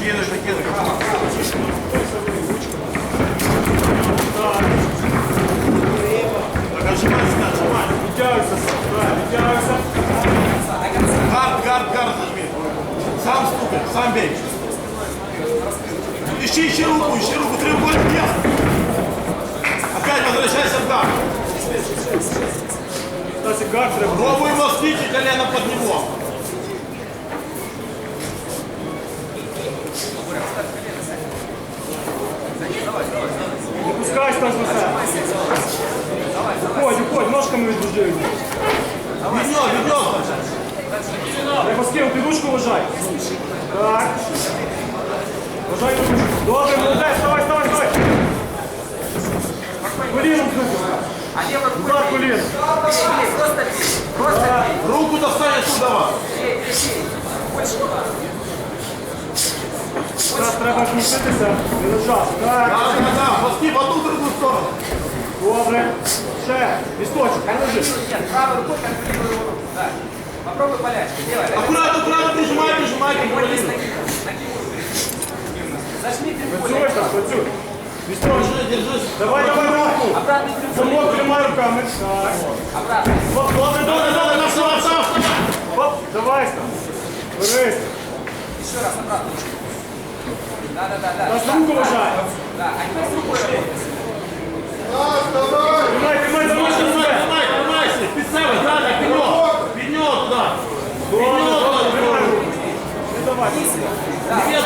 Едешь, накидывай. Так, отжимай, сюда, отжимай. Відтягуйся, так, відтягуйся. Гард, гард, гард зажми. Сам стукай, сам бей. Ищи, ищи руку, ищи руку, треугольник, нет. Опять возвращайся в гард. Стасик, гард треба. Пробуй мостить и колено под него. Не пускай Стас на себе. Уходь, уходь, ножками відбужи. Ведет, ведет. Треба скинути ручку вважай. Так. Вважай ручку. Добре, молодець, давай, давай, давай. Коліном крути. А левой рукой Удар коліном. просто бей, просто бей, Руку достань. Больше туда. Зараз треба зміститися. Не лежати. Так. Да, да, да, мости в одну в другую сторону. Добре. Ще. Лісточок, не лежи. Нет, правой рукой контролируй его руку. Да. Попробуй полячку, делай. Аккуратно, аккуратно, прижимай, прижимай, как руку. Зажми Працюй, треугольник. так, працюй. Давай, давай, треугольник. Замок тримай руками. Оп, добре, добре, Давай, добре. давай, давай, давай, давай. Оп, давай, Стас. Берись. Еще раз обратно. Да, да, да, да. Стас, руку вважай. Да, а теперь с рукой работай. Тримай, тримай, Тримай, себе. тримай, тримайся. Підсевай, да, так, пенек. Пенек, да. Добре, Пенек, добре, да, тримай руку. Не давай. Да, Нет,